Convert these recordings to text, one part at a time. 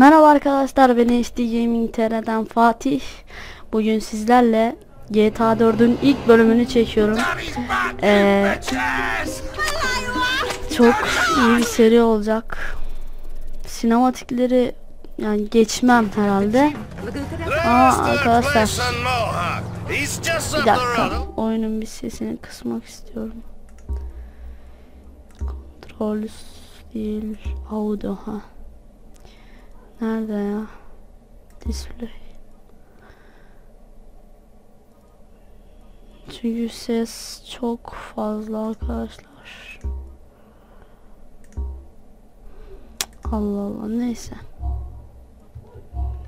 Merhaba arkadaşlar ben HD Gaming TR'den Fatih. Bugün sizlerle GTA 4'ün ilk bölümünü çekiyorum. Ee, çok iyi bir seri olacak. Sinematikleri yani geçmem herhalde. Aa arkadaşlar bir dakika oyunun bir sesini kısmak istiyorum. Kontrol değil audio ha. Nerede ya? Display. Çünkü ses çok fazla arkadaşlar. Allah Allah neyse.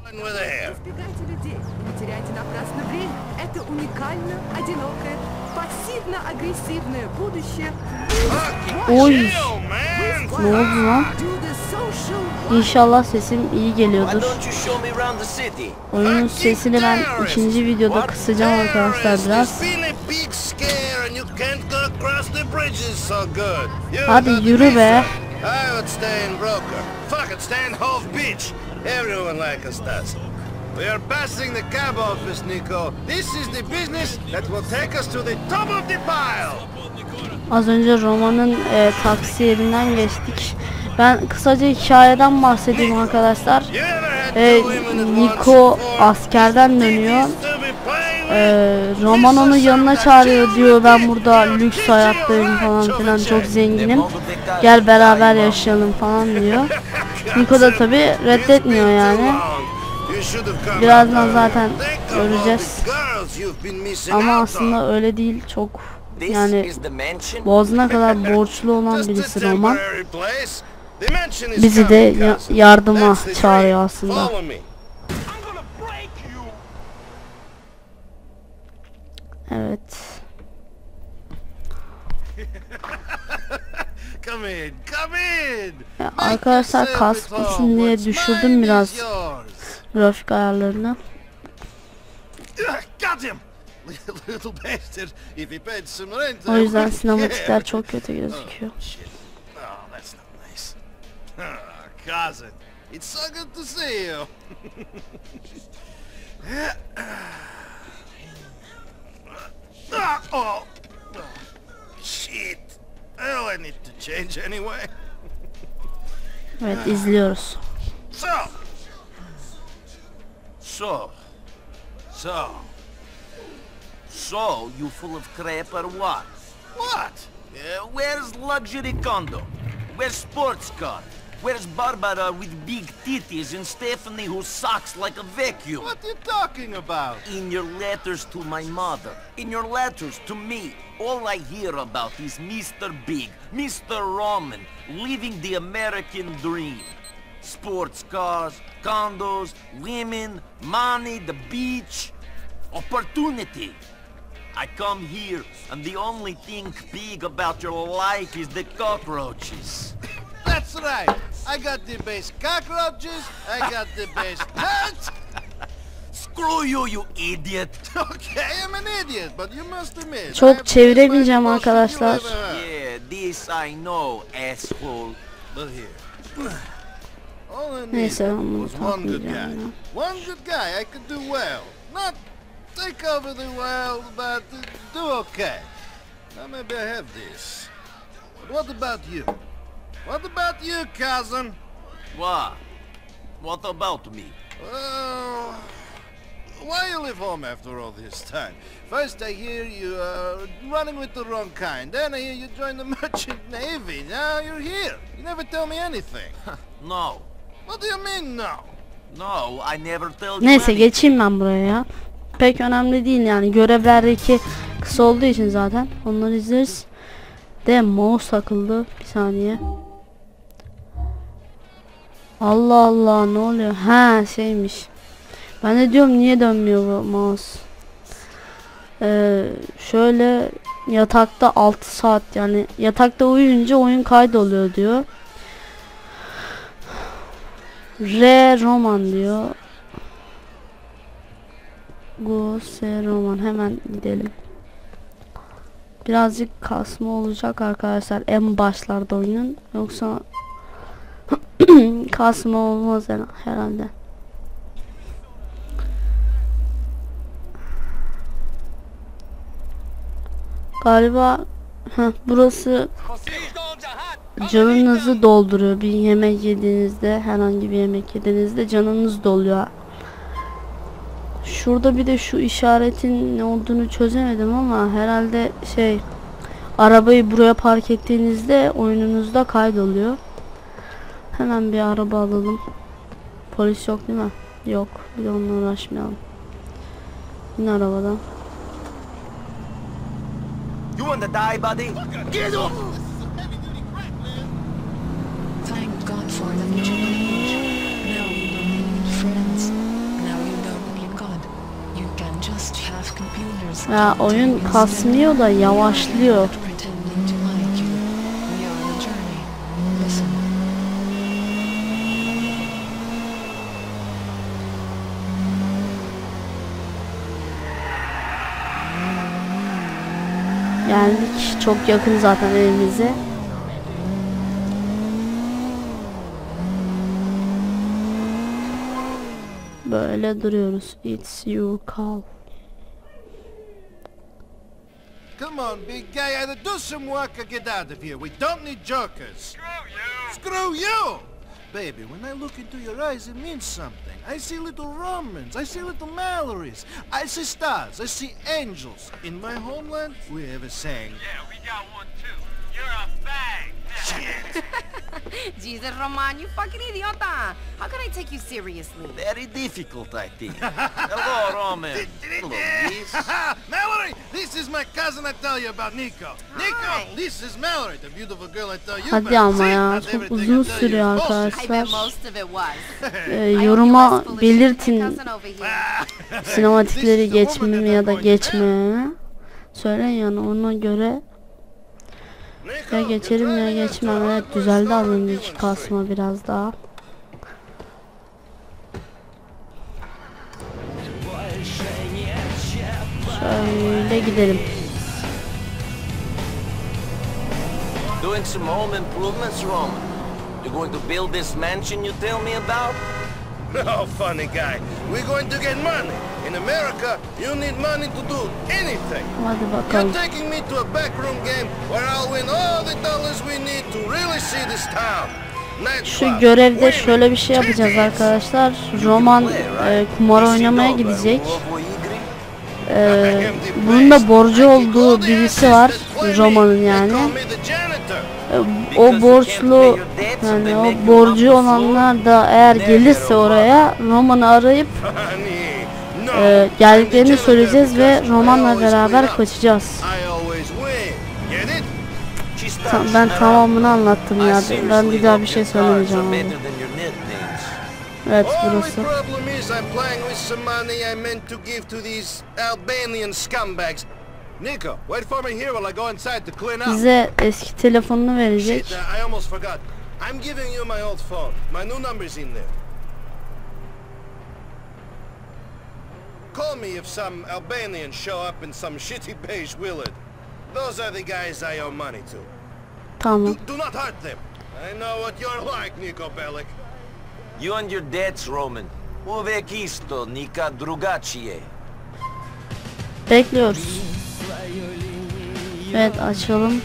Избегайте людей, не теряйте напрасно время. Это уникально, одинокое, пассивно-агрессивное будущее. Oy ne oldu lan? Do the social İnşallah sesim iyi Why geliyordur. don't you show me around the city? Oyunun sesini ben ikinci videoda kısacağım arkadaşlar biraz. Hadi yürü be. I would stay in Broker. Fuck it, stay in Hove Beach. Everyone like us does. We are passing the cab office, Nico. This is the business that will take us to the top of the pile. Az önce romanın e, taksi yerinden geçtik. Ben kısaca hikayeden bahsedeyim arkadaşlar. E, Nico askerden dönüyor. E, Roman onu yanına çağırıyor diyor ben burada lüks hayattayım falan filan çok zenginim. Gel beraber yaşayalım falan diyor. Nico da tabi reddetmiyor yani. You should have come Birazdan zaten göreceğiz. Ama aslında öyle değil çok yani boğazına kadar borçlu olan birisi Roman. Bizi de ya- yardıma çağırıyor aslında. Evet. Come in, come in. Ya arkadaşlar home. kasmasın diye düşürdüm biraz. Grafik rent, O yüzden sinematikler çok kötü gözüküyor. Oh, nice. Ah, cousin, it's so good to see you. Ah, oh. oh, shit. Oh, I need to change anyway. Evet izliyoruz. So. So. So. So, you full of crap or what? What? Uh, where's luxury condo? Where's sports car? Where's Barbara with big titties and Stephanie who sucks like a vacuum? What are you talking about? In your letters to my mother, in your letters to me, all I hear about is Mr. Big, Mr. Roman, living the American dream. Sports cars, condos, women, money, the beach, opportunity. I come here, and the only thing big about your life is the cockroaches. That's right. I got the best cockroaches. I got the best pets. Screw you, you idiot! Okay, I'm an idiot, but you must admit. Çok I have the çeviremeyeceğim arkadaşlar. you ever had. Yeah, this I know, asshole. But here. All I need Neyse ben bunu was one good guy. takmayacağım ya. One good guy I could do well. Not take over the world, but uh, do okay. Now maybe I have this. But what about you? What about you, cousin? What? What about me? Well, why you leave home after all this time? First I hear you are running with the wrong kind. Then I hear you join the merchant navy. Now you're here. You never tell me anything. No. Neyse geçeyim ben buraya ya. Pek önemli değil yani görevlerdeki kısa olduğu için zaten onları izleriz. De mouse takıldı bir saniye. Allah Allah ne oluyor? Ha şeymiş. Ben de diyorum niye dönmüyor bu mouse. Ee, şöyle yatakta 6 saat yani yatakta uyuyunca oyun kaydoluyor diyor. R roman diyor. Gose roman hemen gidelim. Birazcık kasma olacak arkadaşlar en başlarda oyunun. Yoksa Kasma olmaz her- herhalde. Galiba heh, burası canınızı dolduruyor. Bir yemek yediğinizde herhangi bir yemek yediğinizde canınız doluyor. Şurada bir de şu işaretin ne olduğunu çözemedim ama herhalde şey arabayı buraya park ettiğinizde oyununuzda kaydoluyor. Hemen bir araba alalım. Polis yok değil mi? Yok. Bir de onunla uğraşmayalım. Yine arabadan. You want to die, buddy? Get up! Thank God for the new age. Now you don't need friends. Now you don't need God. You can just have computers. Ya oyun kasmıyor da yavaşlıyor. You. Geldik. Çok yakın zaten evimize. Böyle duruyoruz. It's your call. Come on, big guy, either do some work or get out of here. We don't need jokers. Screw you! Screw you! Baby, when I look into your eyes, it means something. I see little Romans, I see little Mallorys, I see stars, I see angels. In my homeland, we have a saying. Yeah, we got one too. You're a fag. Jesus, Roman, you fucking idiota! How can I take you seriously? Very difficult, I think. Hello, Roman. Hello, miss. Hadi ama ya çok uzun tell you sürüyor arkadaşlar. Ee, yoruma belirtin here. sinematikleri This is the woman geçmemi ya da geçmememi. Söyleyin yani ona göre ya geçerim ya geçmem. Evet düzeldi az önceki kasma biraz daha. Şöyle gidelim. Doing some home improvements, Roman. You're going to build this mansion you tell me about? No, funny guy. We're going to get money. In America, you need money to do anything. Hadi You're taking me to a backroom game where I'll win all the dollars we need to really see this town. Şu görevde şöyle bir şey yapacağız arkadaşlar. Roman e, kumar oynamaya gidecek. Ee, bunun da borcu olduğu birisi var. Roman'ın yani. Ee, O borçlu yani o borcu olanlar da eğer gelirse oraya Roman'ı arayıp e, geldiklerini söyleyeceğiz ve Roman'la beraber kaçacağız. Ta- ben tamamını anlattım ya. Ben bir daha bir şey söylemeyeceğim. Burası. Only problem is I'm playing with some money I meant to give to these Albanian scumbags. Nico, wait for me here while I go inside to clean up. Bize eski telefonunu verecek. Shit, I almost forgot. I'm giving you my old phone. My new number's in there. Call me if some Albanians show up in some shitty beige Willard. Those are the guys I owe money to. Tamam. Do, do not hurt them. I know what you're like, Nico Bellic. You and your debts, Roman. Uvek isto, nika drugačije. Bekliyoruz. Evet açalım.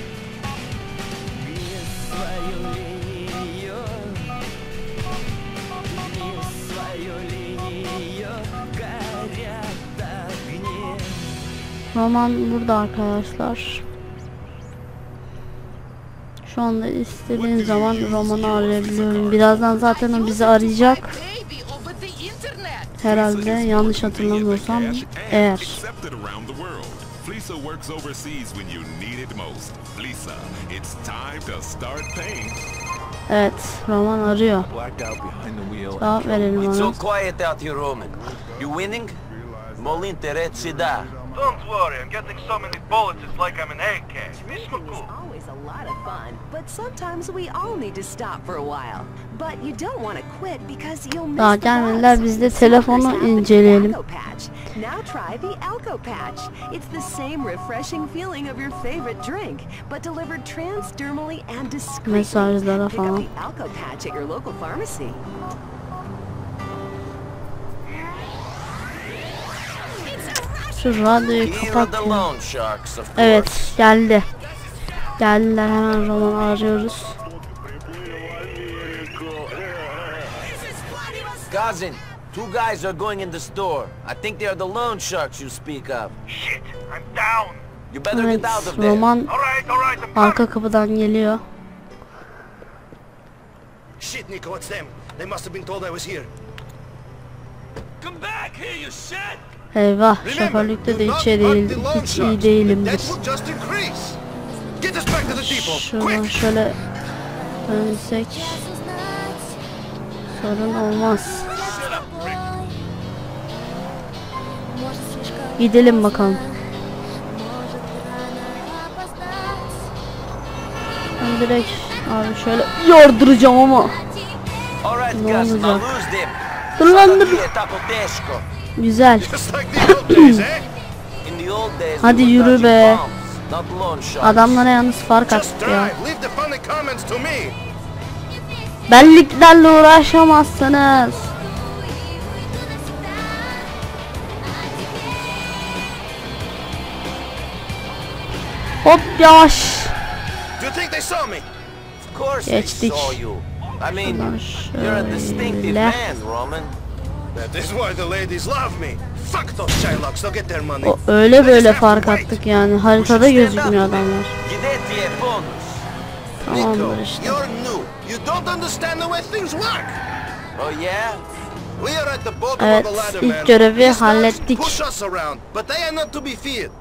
Roman burada arkadaşlar. Şu anda istediğim zaman Roman'ı arayabiliyorum. Birazdan zaten o bizi arayacak. Herhalde yanlış hatırlamıyorsam eğer. Flisa works overseas when you need it most. Flisa, it's time to start paying. Evet Roman arıyor. Cevap verelim It's ona. so quiet out here, Roman. You winning? Molinte reci da. Don't worry, I'm getting so many bullets it's like I'm an AK. Drinking is always a lot of fun, but sometimes we all need to stop for a while. But you don't want to quit because you'll miss Daha the gelmediler, buzz. biz de Smokers telefonu inceleyelim. Now try the Alco Patch. It's the same refreshing feeling of your favorite drink, but delivered transdermally and discreetly. Mesajlara Pick up the Alco Patch at your local pharmacy. Şu radyoyu kapat ya. Evet geldi. Geldiler hemen roman arıyoruz. Cousin, two guys are going in the store. I think they are the loan sharks you speak of. Shit, I'm down. You better Evet get out of there. roman Alright, alright, I'm coming. arka kapıdan geliyor. Shit, Nico, it's them. They must have been told I was here. Come back here, you shit! Eyvah şoförlükte de do not içe hurt değil, the loan hiç iyi değilimdir. Şuradan şöyle dönsek sorun olmaz. Gidelim bakalım. Ben direkt abi şöyle yardıracağım ama. Ne olacak? Dur lan dur. Güzel. Hadi yürü be. Adamlara yalnız fark attık ya. Belliklerle uğraşamazsınız. Hop yavaş. Geçtik. Şuradan you're a distinctive şöyle. Man, Roman. That is why the ladies love me. Fuck those Shylocks, they'll get their money. O öyle böyle fark attık yani. Haritada gözükmüyor adamlar. Tamamdır işte. you're new. You don't understand the way things work. Oh yeah? We are at the bottom Evet, of the ladder, ilk görevi These hallettik. Push us around, but they are not to be feared.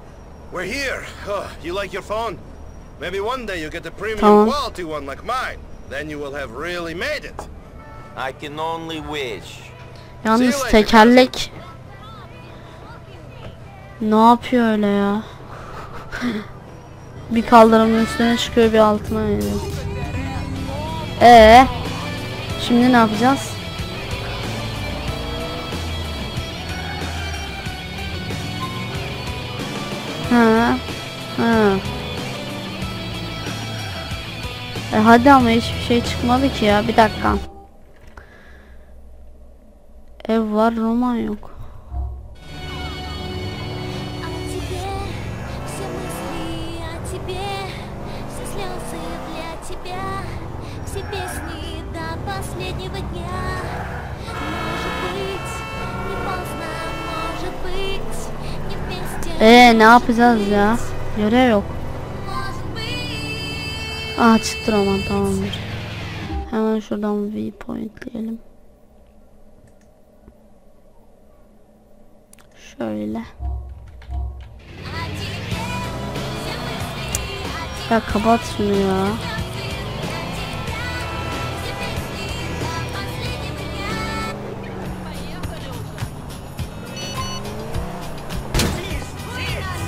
We're here. Oh, you like your phone? Maybe one day you get a premium Tamam. quality one like mine. Then you will have really made it. I can only wish. Yalnız tekerlek ne yapıyor öyle ya? bir kaldırımın üstüne çıkıyor bir altına iniyor. Ee, şimdi ne yapacağız? Ha, ha. E hadi ama hiçbir şey çıkmadı ki ya. Bir dakika. Ev var, roman yok. О тебе, все мысли о тебе, все слезы для тебя, все песни до последнего дня. Может быть, не поздно, может быть, не вместе. Ee ne yapacağız ya? Görev yok. Может быть. Aa çıktı roman tamamdır. Hemen şuradan viewpoint Şöyle. Ya kapat şunu ya.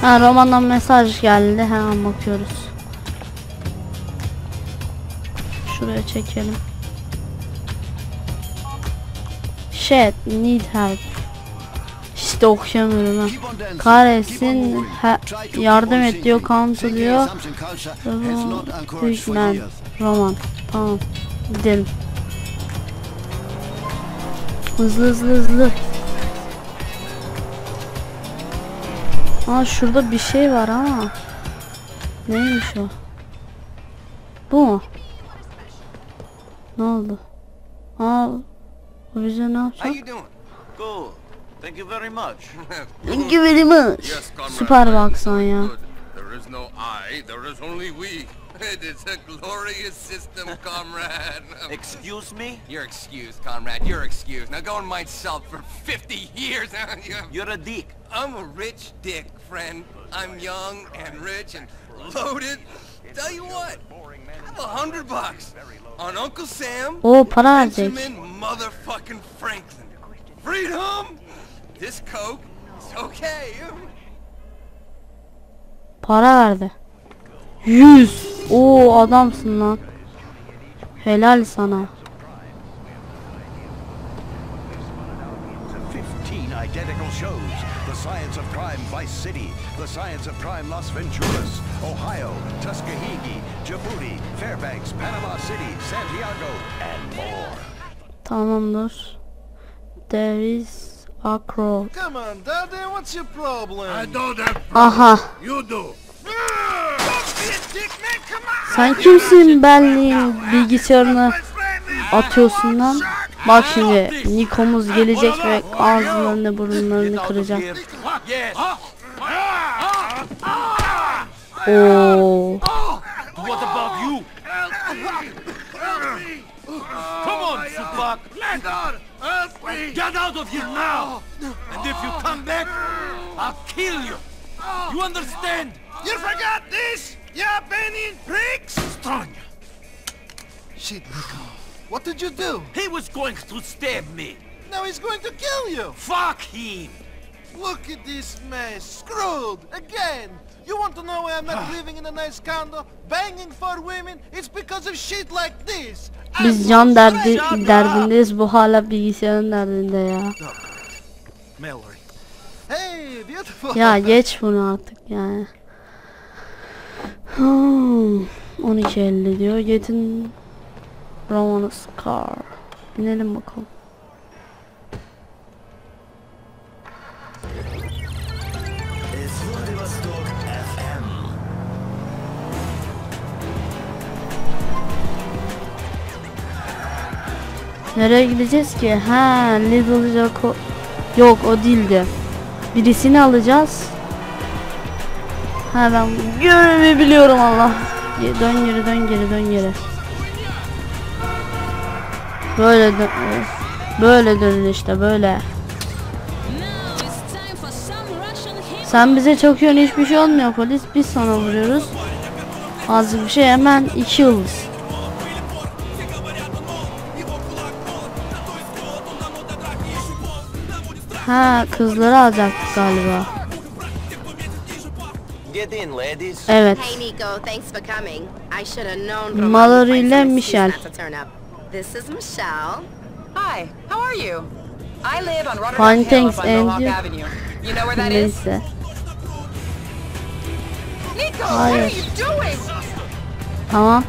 Ha romandan mesaj geldi. Hemen bakıyoruz. Şuraya çekelim. Shit, need help. İşte okuyamıyorum ha. Kahretsin, he- yardım et diyor, counsel diyor. Hükmen, roman. Tamam, gidelim. Hızlı hızlı hızlı. Aa şurada bir şey var ama. Neymiş o? Bu mu? Ne oldu? Aa bu bize ne yapacak? You doing? Good. Thank you very much. Thank you very much. Yes, comrade. Süper bir I am aksan very ya. good. There is no I, there is only we. It is a glorious system, comrade. Excuse me? You're excused, comrade. You're excused. Now go and mind self for 50 years. You're a dick. I'm a rich dick, friend. I'm young and rich and loaded. Tell you what, I have a hundred bucks on Uncle Sam. oh, para verecek. Benjamin motherfucking Franklin. Freedom! This coke is okay. Para verdi. 100. Oo adamsın lan. Helal sana. 15 identical shows. The Science of Crime Vice City, The Science of Crime Las Venturas, Ohio, Tuskegee, Djibouti, Fairbanks, Panama City, Santiago, and more. Tamamdır. There is a crow. Come on, Daddy, what's your problem? I don't have Aha. You do. Sen kimsin Berlin bilgisayarını atıyorsun lan? Bak şimdi Nikomuz gelecek ve ağızlarını burunlarını kıracak. Oo. What about you? Come on. Get out of here now! And if you come back, I'll kill you. You understand? You forgot this? You Benin pricks? Strong. Shit, Nico. What did you do? He was going to stab me. Now he's going to kill you. Fuck him. Look at this mess. Screwed. Again. You want to know why I'm not ah. living in a nice condo? Banging for women? It's because of shit like this. Biz can derdi derdindeyiz bu hala bilgisayarın derdinde ya. Ya geç bunu artık yani. Hmm, 12.50 diyor. Getin Romanus car. Binelim bakalım. Nereye gideceğiz ki? Ha, Little Jaco... Yok o değildi. Birisini alacağız. Ha ben görevi biliyorum Allah. Dön geri dön geri dön geri. Böyle dön. Böyle dönün işte böyle. Sen bize çakıyorsun hiçbir şey olmuyor polis. Biz sana vuruyoruz. Azıcık bir şey hemen iki yıldız. Ha kızları alacaktık galiba. Evet. Mallory ile Michelle. This is Michelle. Hi, how are you? I live on Rotterdam Fine, Hill thanks, up on Mohawk and you? Avenue. You know where that is? Neyse. Nico, what are Hayır. you doing? Tamam.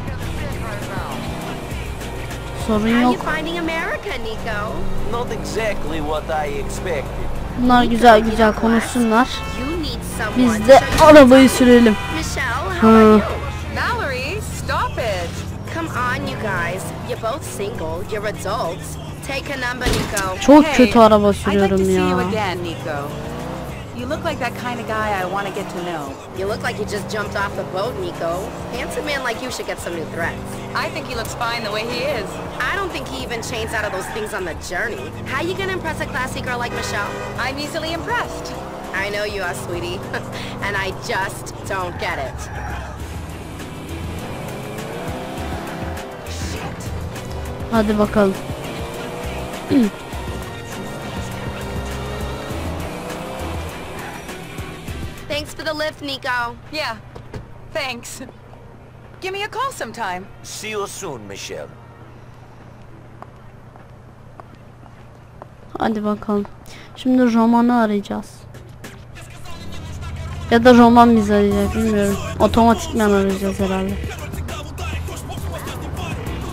I expected. Bunlar güzel güzel konuşsunlar. Biz de arabayı sürelim. Michelle, how Hı. are you? Mallory, stop it. Come on, you guys. You're both single. You're adults. Take a number, Nico. Çok kötü araba sürüyorum ya. Again, Nico. You look like that kind of guy I want to get to know. You look like you just jumped off the boat, Nico. Handsome man like you should get some new threats. I think he looks fine the way he is. I don't think he even chains out of those things on the journey. How you gonna impress a classy girl like Michelle? I'm easily impressed. I know you are, sweetie. and I just don't get it. Hadi bakalım. the lift, Nico. Yeah, thanks. Give me a call sometime. See you soon, Michelle. Hadi bakalım. Şimdi romanı arayacağız. Ya da roman bizi arayacak bilmiyorum. Otomatikman arayacağız herhalde.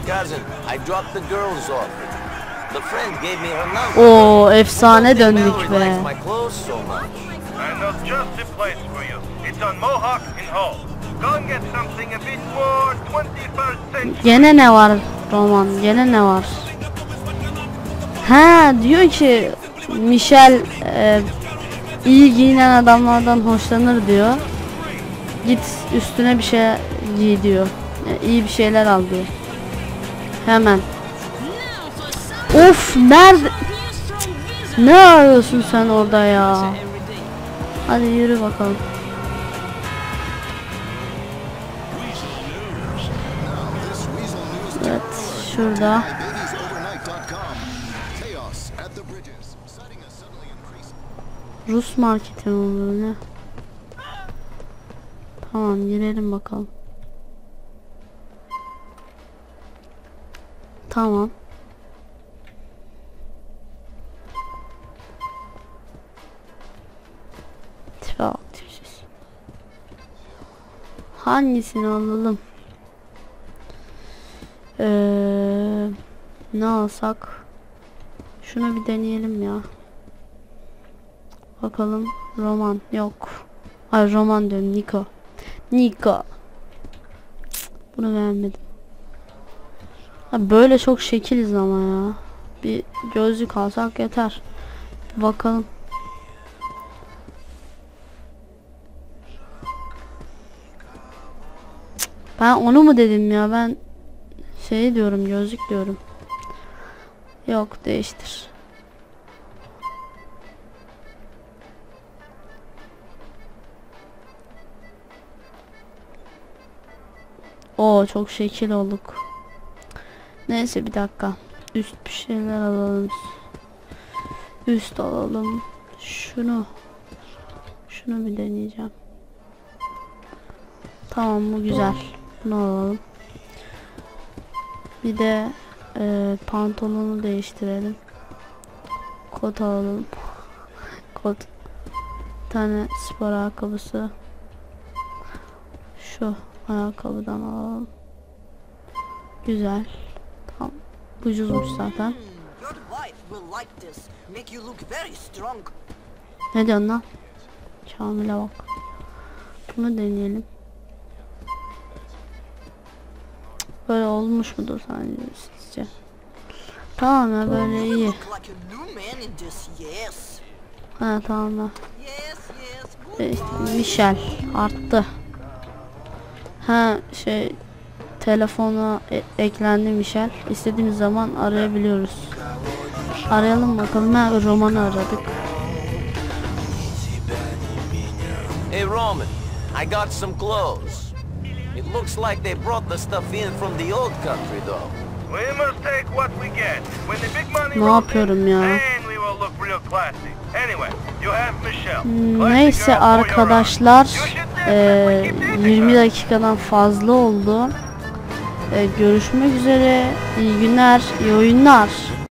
Cousin, I dropped the girls off. The friend gave me her number. Oo efsane döndük be. Likes my clothes so much. I know just the place for you. It's on Mohawk in Hall. Go and get something a bit more 21st century. Gene ne var roman? Gene ne var? Ha diyor ki Michel e, iyi giyinen adamlardan hoşlanır diyor. Git üstüne bir şey giy diyor. E, iyi bir şeyler al diyor. Hemen. Of nerede? Ne arıyorsun sen orada ya? Hadi yürü bakalım. Evet şurada. Rus marketi mi bu ne? Tamam girelim bakalım. Tamam. Hangisini alalım? Ee, ne alsak? Şunu bir deneyelim ya. Bakalım. Roman yok. Ay roman diyorum. Niko. Niko. Bunu beğenmedim. Ha, böyle çok şekiliz ama ya. Bir gözlük alsak yeter. Bakalım. Ben onu mu dedim ya? Ben şey diyorum, gözlük diyorum. Yok, değiştir. Oo çok şekil olduk. Neyse bir dakika. Üst bir şeyler alalım. Üst alalım. Şunu. Şunu bir deneyeceğim. Tamam bu güzel. Bunu alalım. Bir de e, pantolonu değiştirelim. Kot alalım. Kot. Bir tane spor ayakkabısı. Şu ayakkabıdan alalım. Güzel. Tamam. Ucuzmuş zaten. Ne diyorsun lan? Kamil'e bak. Bunu deneyelim. Böyle olmuş mudur sence sizce? Tamam ya böyle iyi. Ha tamam yes. E, işte Michel arttı. Ha şey telefona e- eklendi Michel. İstediğimiz zaman arayabiliyoruz. Arayalım bakalım. Ha romanı aradık. Hey, Roman, I got some clothes. Looks like they brought the stuff in from the old country, though. We must take what we get. When the big money Ne rolls yapıyorum ya? then we will look real classy. Anyway, you have Michelle. Hmm, Classy Neyse arkadaşlar eee, 20 dakikadan fazla oldu. Eee, görüşmek üzere. İyi günler, iyi oyunlar.